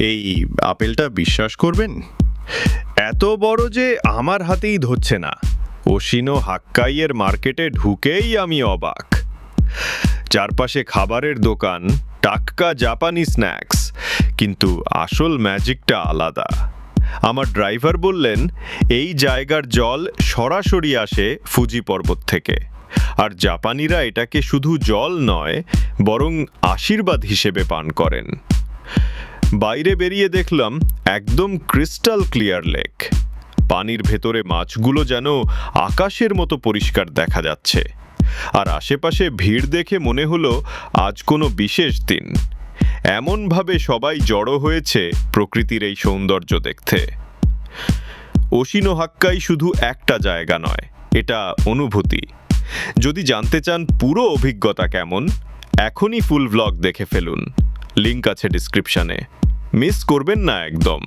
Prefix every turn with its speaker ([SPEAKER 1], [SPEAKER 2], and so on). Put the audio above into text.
[SPEAKER 1] এই আপেলটা বিশ্বাস করবেন? এত বড় যে আমার হাতেই ধরছে না। ওশিনো হাক্কাইয়ের মার্কেটে ঢুকেই আমি অবাক। চারপাশে খাবারের দোকান, টাটকা জাপানি স্ন্যাক্স, কিন্তু আসল ম্যাজিকটা আলাদা। আমার ড্রাইভার বললেন, এই জায়গার জল সরাসরি আসে ফুজি পর্বত থেকে। আর জাপানিরা এটাকে শুধু জল নয়, বরং আশীর্বাদ হিসেবে পান করেন। বাইরে বেরিয়ে দেখলাম একদম ক্রিস্টাল ক্লিয়ার লেক। পানির ভেতরে মাছগুলো যেন আকাশের মতো পরিষ্কার দেখা যাচ্ছে। আর আশেপাশে ভিড় দেখে মনে হলো আজ কোনো বিশেষ দিন। এমনভাবে সবাই জড়ো হয়েছে প্রকৃতির এই সৌন্দর্য দেখতে। ওশিনো হাক্কাই শুধু একটা জায়গা নয়, এটা অনুভূতি। যদি জানতে চান পুরো অভিজ্ঞতা কেমন, এখনই ফুল ব্লগ দেখে ফেলুন। লিংক আছে ডিসক্রিপশানে মিস করবেন না একদম।